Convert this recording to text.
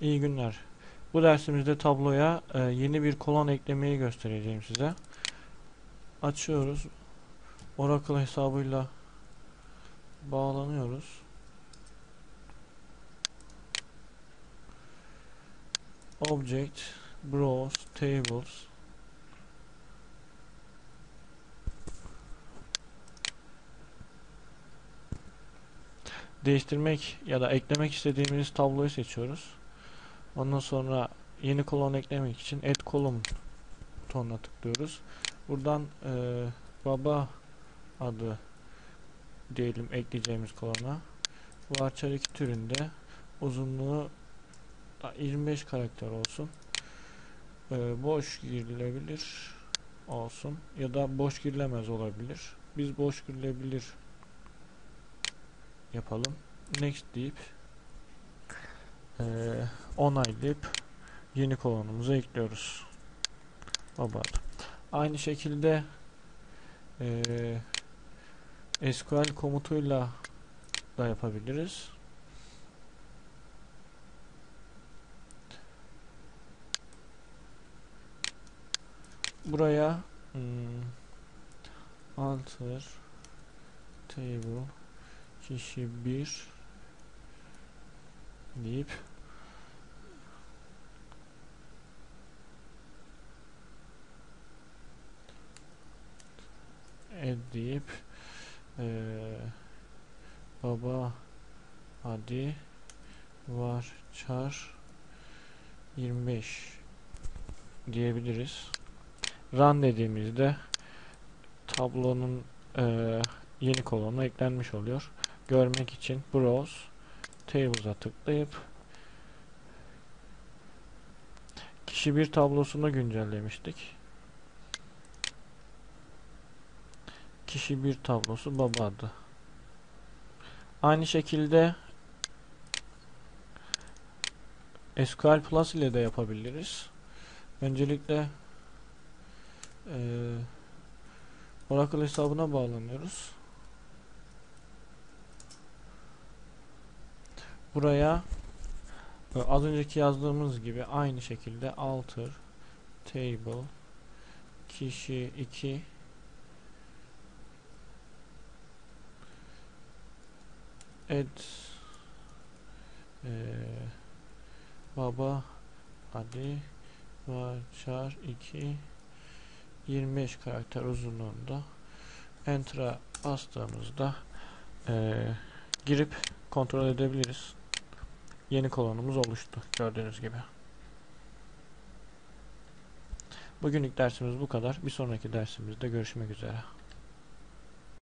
İyi günler. Bu dersimizde tabloya e, yeni bir kolon eklemeyi göstereceğim size. Açıyoruz. Oracle hesabıyla bağlanıyoruz. Object, Browse, Tables. Değiştirmek ya da eklemek istediğimiz tabloyu seçiyoruz. Ondan sonra yeni kolon eklemek için add column butonuna tıklıyoruz. Buradan e, baba adı diyelim ekleyeceğimiz kolona. Varchar 2 türünde uzunluğu da 25 karakter olsun. E, boş girilebilir olsun ya da boş girilemez olabilir. Biz boş girilebilir yapalım. Next deyip eee onaylayıp yeni kolonumuza ekliyoruz. Baba adı. Aynı şekilde eee SQL komutuyla da yapabiliriz. Buraya hmm, alter table kişi 1 deyip add deyip eee, baba hadi var çar 25 diyebiliriz. Run dediğimizde tablonun eee, yeni kolonu eklenmiş oluyor. Görmek için Browse Tables'a tıklayıp kişi bir tablosunu güncellemiştik. Kişi bir tablosu baba adı. Aynı şekilde SQL Plus ile de yapabiliriz. Öncelikle eee Oracle hesabına bağlanıyoruz. Buraya e, az önceki yazdığımız gibi aynı şekilde alter table kişi 2 add e, baba hadi varchar 2 25 karakter uzunluğunda enter'a bastığımızda e, girip kontrol edebiliriz. Yeni kolonumuz oluştu gördüğünüz gibi. Bugünlük dersimiz bu kadar. Bir sonraki dersimizde görüşmek üzere.